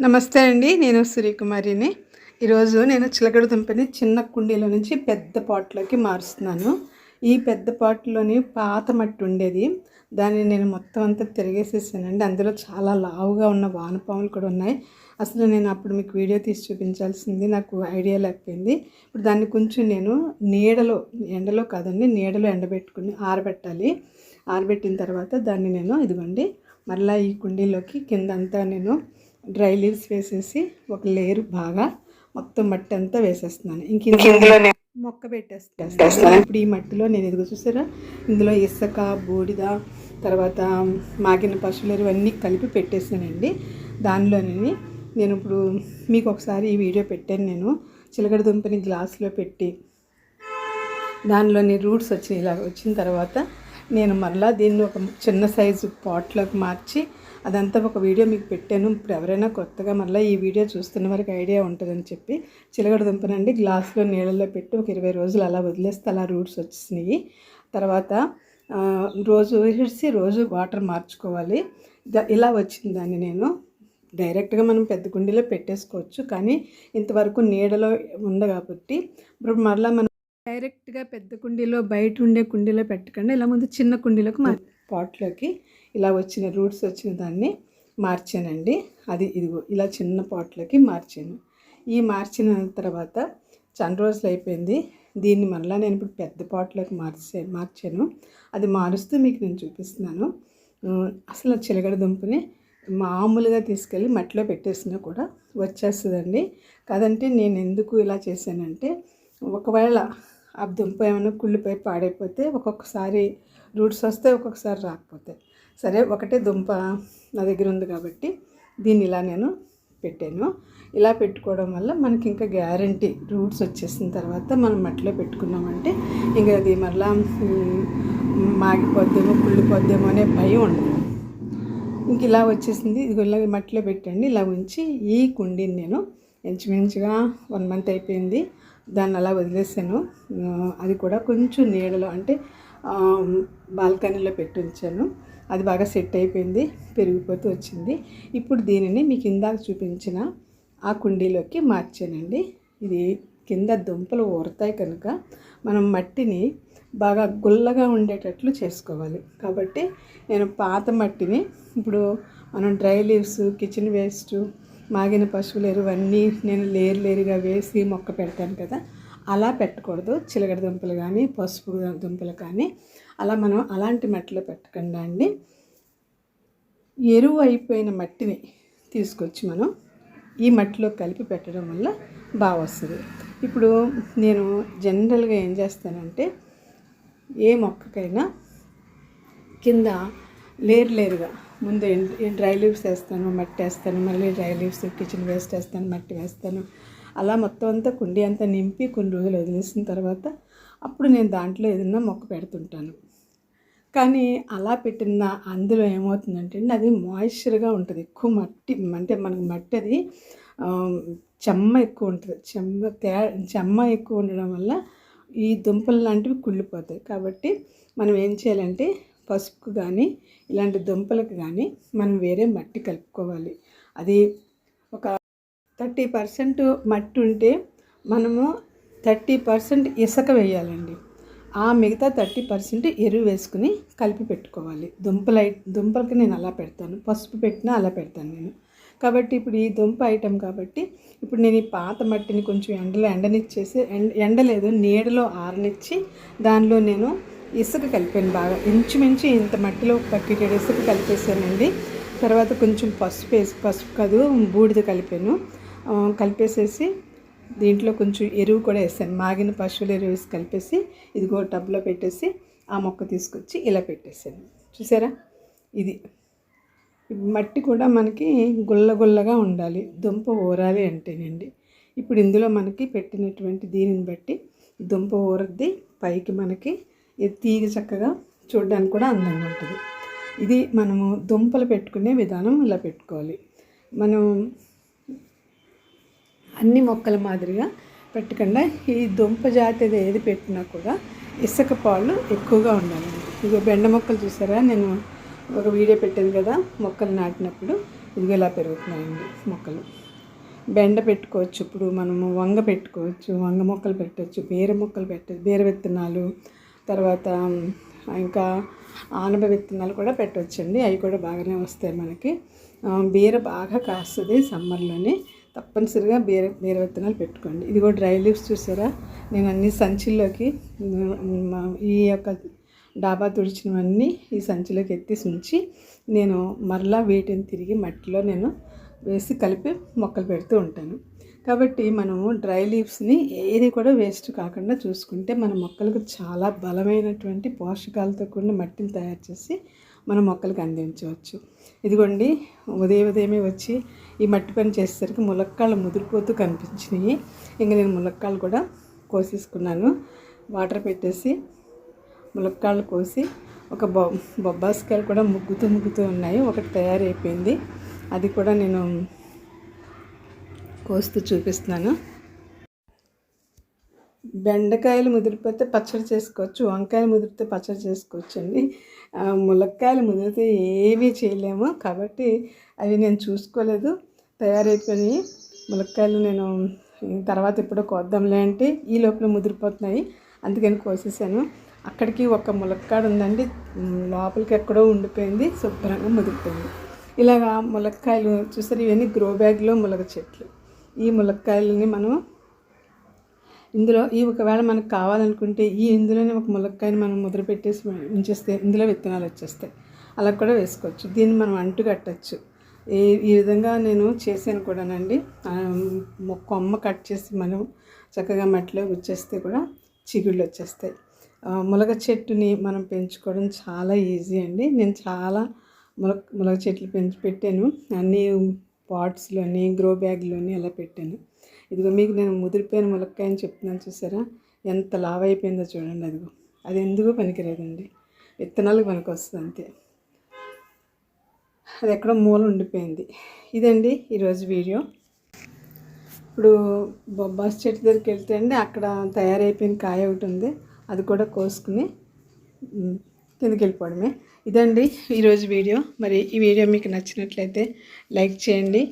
నమస్తే అండి నేను సూర్యకుమారిని ఈరోజు నేను చిలకడ దుంపని చిన్న కుండీలో నుంచి పెద్ద పాట్లోకి మారుస్తున్నాను. ఈ పెద్ద పాట్లోని పాత మట్టి ఉండేది. దాన్ని నేను మొత్తం అంతా తిరిగేసేసానండి. అందులో చాలా లావుగా ఉన్న వానపాములు కూడా ఉన్నాయి. అసలు నేను అప్పుడు మీకు వీడియో తీసి చూపించాల్సింది నాకు ఐడియా లేకపోయింది. ఇప్పుడు దాన్ని కొంచెం నేను నీడలో ఎండలో కాదండి నీడలో ఎండబెట్టుకుని ఆరబెట్టాలి. ఆరబెట్టిన తర్వాత దాన్ని నేను ఇదిగోండి మళ్ళీ ఈ కుండీలోకి కిందంతా నేను డ్రై లీవ్స్ వేసేసి ఒక లేయర్ బాగా మొత్తం మట్టి అంతా వేసేస్తున్నాను. ఇంక ఇందులో మొక్క పెట్టేస్తాను. ఇప్పుడు ఈ మట్టిలో నేను ఇదిగో చూసారా? ఇందులో ఇసుక బూడిద తర్వాత మాగిన పశువులు ఇవన్నీ కలిపి పెట్టేసానండి దానిలోనే నేను ఇప్పుడు మీకు ఒకసారి ఈ వీడియో పెట్టాను నేను. చిలకడ దుంపని గ్లాసులో పెట్టి దానిలోని రూట్స్ వచ్చినాయి. ఇలా వచ్చిన తర్వాత నేను మరలా దీన్ని ఒక చిన్న సైజు పాట్లోకి మార్చి అదంతా ఒక వీడియో మీకు పెట్టాను. ఇప్పుడు ఎవరైనా కొత్తగా మళ్ళీ ఈ వీడియో చూస్తున్న వారికి ఐడియా ఉంటుందని చెప్పి చిలగడ దుంపనండి. గ్లాస్లో నీళ్ళల్లో పెట్టి ఒక ఇరవై రోజులు అలా వదిలేస్తే అలా రూట్స్ వచ్చేసినాయి. తర్వాత రోజు వేసి రోజు వాటర్ మార్చుకోవాలి. ఇలా వచ్చింది దాన్ని నేను. డైరెక్ట్గా మనం పెద్ద కుండీలో పెట్టేసుకోవచ్చు. కానీ ఇంతవరకు నీడలో ఉంది కాబట్టి ఇప్పుడు మరలా మనం డైరెక్ట్గా పెద్ద కుండీలో బయట ఉండే కుండీలో పెట్టకుండా ఇలా ముందు చిన్న కుండీలోకి మా పాట్లోకి ఇలా వచ్చిన రూట్స్ వచ్చిన దాన్ని మార్చానండి. అది ఇదిగో ఇలా చిన్న పాట్లకి మార్చాను. ఈ మార్చిన తర్వాత చాలా రోజులు అయిపోయింది. దీన్ని మళ్ళీ నేను ఇప్పుడు పెద్ద పాట్లోకి మార్చే మార్చాను. అది మారుస్తూ మీకు నేను చూపిస్తున్నాను. అసలు చిలకడ దుంపని మామూలుగా తీసుకెళ్ళి మట్టిలో పెట్టేసినా కూడా వచ్చేస్తుందండి. కాదంటే నేను ఎందుకు ఇలా చేశానంటే ఒకవేళ ఆ దుంప ఏమైనా కుళ్ళిపోయి పాడైపోతే ఒక్కొక్కసారి రూట్స్ వస్తే ఒక్కొక్కసారి రాకపోతే. సరే ఒకటే దుంప నా దగ్గర ఉంది కాబట్టి దీన్ని ఇలా నేను పెట్టాను. ఇలా పెట్టుకోవడం వల్ల మనకి ఇంకా గ్యారంటీ రూట్స్ వచ్చేసిన తర్వాత మనం మట్టిలో పెట్టుకున్నామంటే ఇంకా అది మళ్ళా మాగిపోద్దేమో కుళ్ళిపోద్దేమో అనే భయం ఉండదు. ఇంక ఇలా వచ్చేసింది. ఇది ఇలా మట్టిలో పెట్టండి. ఇలా ఉంచి ఈ కుండీని నేను ఇంచుమించుగా వన్ మంత్ అయిపోయింది. దాన్ని అలా వదిలేసాను. అది కూడా కొంచెం నీడలో అంటే బాల్కనీలో పెట్టి ఉంచాను. అది బాగా సెట్ అయిపోయింది పెరిగిపోతూ వచ్చింది. ఇప్పుడు దీనిని మీకు ఇందాక చూపించిన ఆ కుండీలోకి మార్చానండి. ఇది కింద దుంపలు ఊరతాయి కనుక మనం మట్టిని బాగా గుల్లగా ఉండేటట్లు చేసుకోవాలి. కాబట్టి నేను పాత మట్టిని ఇప్పుడు మనం డ్రై లీవ్స్ కిచెన్ వేస్ట్ మాగిన పశువులు ఎరువు అన్నీ నేను లేరు లేరుగా వేసి మొక్క పెడతాను కదా అలా పెట్టకూడదు. చిలగడ దుంపలు కానీ పసుపు దుంపలు కానీ అలా మనం అలాంటి మట్టిలో పెట్టకుండా అండి. ఎరువు అయిపోయిన మట్టిని తీసుకొచ్చి మనం ఈ మట్టిలో కలిపి పెట్టడం వల్ల బాగా వస్తుంది. ఇప్పుడు నేను జనరల్గా ఏం చేస్తానంటే ఏ మొక్కకైనా కింద లేరు లేరుగా ముందు డ్రై లీవ్స్ వేస్తాను మట్టి వేస్తాను మళ్ళీ డ్రై లీవ్స్ కిచెన్ వేస్ట్ వేస్తాను మట్టి వేస్తాను అలా మొత్తం అంతా కుండీ అంతా నింపి కొన్ని రోజులు వదిలేసిన తర్వాత అప్పుడు నేను దాంట్లో ఏదైనా మొక్క పెడుతుంటాను. కానీ అలా పెట్టిన అందులో ఏమవుతుందంటే అండి అది మాయిశ్చర్గా ఉంటుంది. ఎక్కువ మట్టి అంటే మనకు మట్టి అది చెమ్మ ఎక్కువ ఉంటుంది. చెమ్మ తే చెమ్మ ఎక్కువ ఉండడం వల్ల ఈ దుంపలు లాంటివి కుళ్ళిపోతాయి. కాబట్టి మనం ఏం చేయాలంటే పసుపు కానీ ఇలాంటి దుంపలకు కానీ మనం వేరే మట్టి కలుపుకోవాలి. అది ఒక థర్టీ పర్సెంట్ మట్టి ఉంటే మనము థర్టీ పర్సెంట్ ఇసుక వేయాలండి. ఆ మిగతా థర్టీ పర్సెంట్ ఎరువు వేసుకుని కలిపి పెట్టుకోవాలి. దుంపల దుంపలకి నేను అలా పెడతాను. పసుపు పెట్టినా అలా పెడతాను నేను. కాబట్టి ఇప్పుడు ఈ దుంప ఐటెం కాబట్టి ఇప్పుడు నేను ఈ పాత మట్టిని కొంచెం ఎండలో ఎండనిచ్చేసి ఎండ ఎండలేదు నీడలో ఆరనిచ్చి దానిలో నేను ఇసుక కలిపాను బాగా. ఇంచుమించు ఇంత మట్టిలో ఒక ఇసుక కలిపేసానండి. తర్వాత కొంచెం పసుపు వేసి పసుపు కాదు బూడిద కలిపాను. కలిపేసేసి దీంట్లో కొంచెం ఎరువు కూడా వేసాను మాగిన పశువుల ఎరువు వేసి కలిపేసి ఇదిగో టబ్లో పెట్టేసి ఆ మొక్క తీసుకొచ్చి ఇలా పెట్టేసాను. చూసారా? ఇది మట్టి కూడా మనకి గుల్ల గుల్లగా ఉండాలి. దుంప ఊరాలి అంటేనండి. ఇప్పుడు ఇందులో మనకి పెట్టినటువంటి దీనిని బట్టి దుంప ఊరద్ది పైకి మనకి తీగ చక్కగా చూడడానికి కూడా అందంగా ఉంటుంది. ఇది మనము దుంపలు పెట్టుకునే విధానం ఇలా పెట్టుకోవాలి. మనం అన్ని మొక్కల మాదిరిగా పెట్టకుండా ఈ దుంప జాతి ఏది పెట్టినా కూడా ఇసుక పాలు ఎక్కువగా ఉండాలండి ఇక బెండ మొక్కలు చూసారా? నేను ఒక వీడియో పెట్టాను కదా మొక్కలు నాటినప్పుడు. ఇదిగో ఇలా పెరుగుతున్నాయండి మొక్కలు. బెండ పెట్టుకోవచ్చు ఇప్పుడు మనము వంగ పెట్టుకోవచ్చు వంగ మొక్కలు పెట్టవచ్చు బీర మొక్కలు పెట్టచ్చు బీర విత్తనాలు తర్వాత ఇంకా ఆనప విత్తనాలు కూడా పెట్టవచ్చండి అవి కూడా బాగానే వస్తాయి మనకి. బీర బాగా కాస్తుంది సమ్మర్లోనే. తప్పనిసరిగా బీర బీర విత్తనాలు పెట్టుకోండి. ఇది కూడా డ్రై లీవ్స్ చూసారా? నేను అన్ని సంచుల్లోకి ఈ యొక్క డాబా తుడిచినవన్నీ ఈ సంచిలోకి ఎత్తేసి ఉంచి నేను మరలా వీటిని తిరిగి మట్టిలో నేను వేసి కలిపి మొక్కలు పెడుతూ ఉంటాను. కాబట్టి మనము డ్రై లీవ్స్ని ఏది కూడా వేస్ట్ కాకుండా చూసుకుంటే మన మొక్కలకు చాలా బలమైనటువంటి పోషకాలతో కూడిన మట్టిని తయారు చేసి మన మొక్కలకు అందించవచ్చు. ఇదిగోండి ఉదయం ఉదయమే వచ్చి ఈ మట్టి పని చేసేసరికి ములక్కాళ్ళు ముదిరిపోతూ కనిపించినాయి. ఇంకా నేను ములక్కాళ్ళు కూడా కోసేసుకున్నాను. వాటర్ పెట్టేసి ములక్కాళ్ళు కోసి ఒక బొ బొబ్బాస్కాయలు కూడా ముగ్గుతూ ముగ్గుతూ ఉన్నాయి. ఒకటి తయారైపోయింది. అది కూడా నేను కోస్తూ చూపిస్తున్నాను. బెండకాయలు ముదిరిపోతే పచ్చడి చేసుకోవచ్చు వంకాయలు ముదిరితే పచ్చడి చేసుకోవచ్చు అండి ములక్కాయలు ముదిరితే ఏమీ చేయలేము కాబట్టి అవి నేను చూసుకోలేదు. తయారైపోయి ములక్కాయలు నేను తర్వాత ఎప్పుడో కోద్దాంలే అంటే ఈ లోపల ముదిరిపోతున్నాయి. అందుకని కోసేసాను. అక్కడికి ఒక ములక్కాడ ఉందండి. లోపలికి ఎక్కడో ఉండిపోయింది. శుభ్రంగా ముదిరిపోయింది. ఇలాగా ములక్కాయలు చూసారు ఇవన్నీ గ్రో బ్యాగ్లో ములగ చెట్లు. ఈ ములక్కాయలని మనం ఇందులో ఈ ఒకవేళ మనకు కావాలనుకుంటే ఈ ఇందులోనే ఒక ములక్కాయని మనం ముద్ర పెట్టేసి ఉంచేస్తే ఇందులో విత్తనాలు వచ్చేస్తాయి. అలా కూడా వేసుకోవచ్చు. దీన్ని మనం అంటు కట్టచ్చు. ఈ ఈ విధంగా నేను చేశాను కూడానండి. కొమ్మ కట్ చేసి మనం చక్కగా మట్టిలో గుచ్చేస్తే కూడా చిగుళ్ళు వచ్చేస్తాయి. ములగ చెట్టుని మనం పెంచుకోవడం చాలా ఈజీ అండి. నేను చాలా ములగ ములగ చెట్లు పెంచి పెట్టాను. అన్నీ పాట్స్లోని గ్రో బ్యాగ్లోని అలా పెట్టాను. ఇదిగో మీకు నేను ముదిరిపోయిన ములక్కాయ అని చెప్తున్నాను చూసారా? ఎంత లావ్ అయిపోయిందో చూడండి అదిగో. అది ఎందుకు పనికిరాదండి. విత్తనాలకు పనికి వస్తుంది అంతే. అది ఎక్కడో మూల ఉండిపోయింది. ఇదండి ఈరోజు వీడియో. ఇప్పుడు బొబ్బాస్ చెట్టు దగ్గరికి వెళ్తే అండి అక్కడ తయారైపోయిన కాయ ఒకటి ఉంది. అది కూడా కోసుకుని కిందకి వెళ్ళిపోవడమే ఇదండి ఈరోజు వీడియో. మరి ఈ వీడియో మీకు నచ్చినట్లయితే లైక్ చేయండి.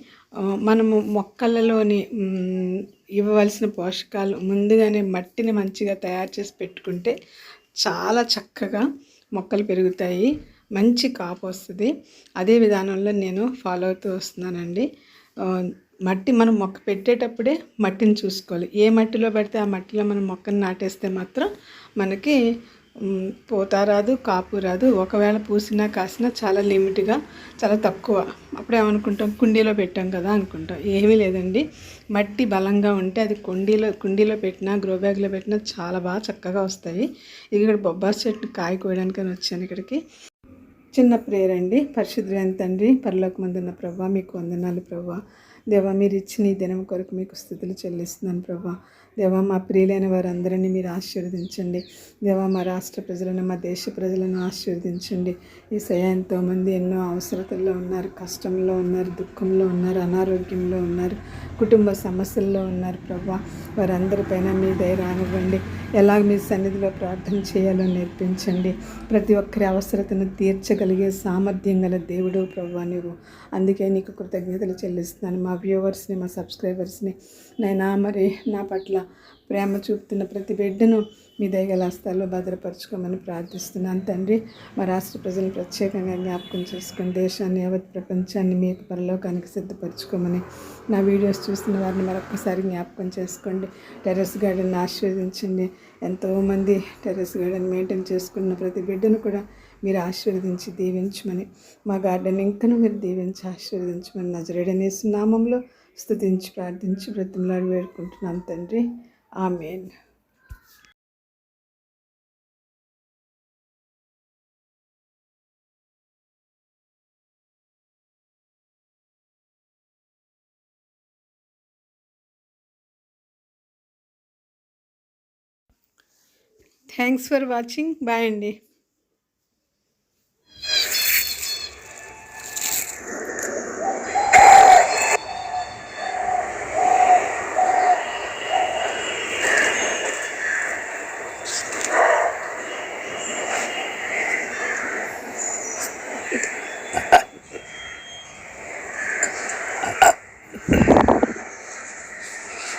మనము మొక్కలలోని ఇవ్వవలసిన పోషకాలు ముందుగానే మట్టిని మంచిగా తయారు చేసి పెట్టుకుంటే చాలా చక్కగా మొక్కలు పెరుగుతాయి. మంచి కాపు వస్తుంది. అదే విధానంలో నేను ఫాలో అవుతూ వస్తున్నానండి. మట్టి మనం మొక్క పెట్టేటప్పుడే మట్టిని చూసుకోవాలి. ఏ మట్టిలో పెడితే ఆ మట్టిలో మనం మొక్కను నాటేస్తే మాత్రం మనకి పూత రాదు కాపు రాదు. ఒకవేళ పూసినా కాసినా చాలా లిమిట్గా చాలా తక్కువ. అప్పుడు ఏమనుకుంటాం? కుండీలో పెట్టాం కదా అనుకుంటాం. ఏమీ లేదండి. మట్టి బలంగా ఉంటే అది కుండీలో కుండీలో పెట్టినా గ్రో బ్యాగ్లో పెట్టినా చాలా బాగా చక్కగా వస్తాయి. ఇక్కడ బొబ్బాస్ చెట్టు కాయ కోయడానికి వచ్చాను ఇక్కడికి. చిన్న ప్రేయర్ అండి. పరిశుద్ధమైన తండ్రి పరలోకి మందున్న ప్రభా మీకు వందనాలు ప్రభా. దేవా మీరు ఇచ్చిన ఈ దినం కొరకు మీకు స్థుతులు చెల్లిస్తున్నాను ప్రభా. దేవా మా ప్రియులైన వారందరినీ మీరు ఆశీర్వదించండి. దేవా మా రాష్ట్ర ప్రజలను మా దేశ ప్రజలను ఆశీర్వదించండి. ఈ ఎంతోమంది ఎన్నో అవసరతల్లో ఉన్నారు కష్టంలో ఉన్నారు దుఃఖంలో ఉన్నారు అనారోగ్యంలో ఉన్నారు కుటుంబ సమస్యల్లో ఉన్నారు ప్రభా. వారందరిపైన మీ ధైర్యానివ్వండి ఎలాగ మీ సన్నిధిలో ప్రార్థన చేయాలో నేర్పించండి. ప్రతి ఒక్కరి అవసరతను తీర్చగలిగే సామర్థ్యం గల దేవుడు ప్రభా నువ్వు అందుకే నీకు కృతజ్ఞతలు చెల్లిస్తున్నాను. మా వ్యూవర్స్ని మా సబ్స్క్రైబర్స్ని. నైనా మరి నా పట్ల ప్రేమ చూపుతున్న ప్రతి బిడ్డను మీ దయగల హస్తాల్లో భద్రపరచుకోమని ప్రార్థిస్తున్నాను తండ్రి. మా రాష్ట్ర ప్రజలను ప్రత్యేకంగా జ్ఞాపకం చేసుకుని దేశాన్ని యావత్ ప్రపంచాన్ని మీకు పరలోకానికి సిద్ధపరచుకోమని నా వీడియోస్ చూస్తున్న వారిని మరొకసారి జ్ఞాపకం చేసుకోండి. టెర్రస్ గార్డెన్ ఆశీర్వదించండి. ఎంతోమంది టెర్రస్ గార్డెన్ మెయింటైన్ చేసుకున్న ప్రతి బిడ్డను కూడా మీరు ఆశీర్వదించి దీవించమని మా గార్డెన్ ఇంకను మీరు దీవించి ఆశీర్వదించమని నజరేడనేసి నామంలో స్థుతించి ప్రార్థించి బ్రతిమలాడి వేడుకుంటున్నాం తండ్రి. Amen. Thanks for watching bye అండి.